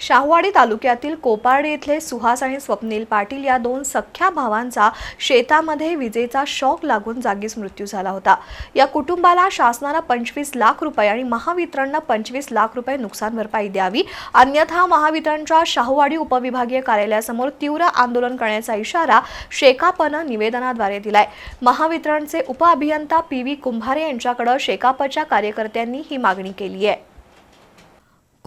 शाहवाडी तालुक्यातील कोपार्डे येथले सुहास आणि स्वप्नील पाटील या दोन सख्ख्या भावांचा शेतामध्ये विजेचा शॉक लागून जागीच मृत्यू झाला होता. या कुटुंबाला शासनानं पंचवीस लाख रुपये आणि महावितरणनं पंचवीस लाख रुपये नुकसान भरपाई द्यावी अन्यथा महावितरणच्या शाहूवाडी उपविभागीय कार्यालयासमोर तीव्र आंदोलन करण्याचा इशारा शेकापनं निवेदनाद्वारे दिलाय. महावितरणचे उपअभियंता पी व्ही कुंभारे यांच्याकडे शेकापच्या कार्यकर्त्यांनी ही मागणी केली आहे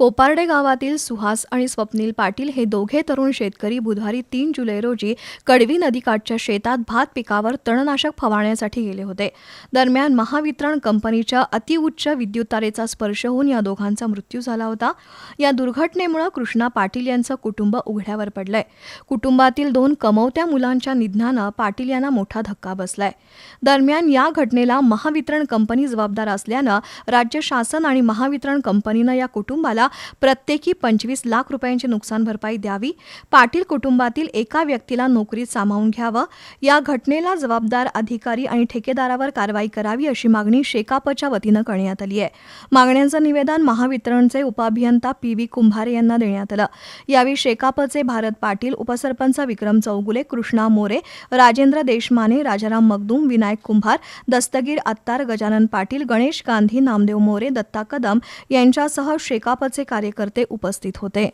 कोपार्डे गावातील सुहास आणि स्वप्नील पाटील हे दोघे तरुण शेतकरी बुधवारी तीन जुलै रोजी कडवी नदीकाठच्या शेतात भात पिकावर तणनाशक फवारण्यासाठी गेले होते. दरम्यान महावितरण कंपनीच्या अतिउच्च विद्युत तारेचा स्पर्श होऊन या दोघांचा मृत्यू झाला होता. या दुर्घटनेमुळे कृष्णा पाटील यांचं कुटुंब उघड्यावर पडलंय. कुटुंबातील दोन कमवत्या मुलांच्या निधनानं पाटील यांना मोठा धक्का बसलाय. दरम्यान या घटनेला महावितरण कंपनी जबाबदार असल्यानं राज्य शासन आणि महावितरण कंपनीनं या कुटुंबाला प्रत्येकी पंचवीस लाख रुपयांची नुकसान भरपाई द्यावी. पाटील कुटुंबातील एका व्यक्तीला नोकरीत सामावून घ्यावं. या घटनेला जबाबदार अधिकारी आणि ठेकेदारावर कारवाई करावी अशी मागणी शेकापच्या वतीनं करण्यात आली आहे. मागण्यांचं निवेदन महावितरणचे उपअभियंता पी व्ही कुंभारे यांना देण्यात आलं. यावेळी शेकापचे भारत पाटील उपसरपंच विक्रम चौगुले कृष्णा मोरे राजेंद्र देशमाने राजाराम मगदूम विनायक कुंभार दस्तगीर अत्तार गजानन पाटील गणेश गांधी नामदेव मोरे दत्ता कदम यांच्यासह शेकापचे कार्यकर्ते उपस्थित होते.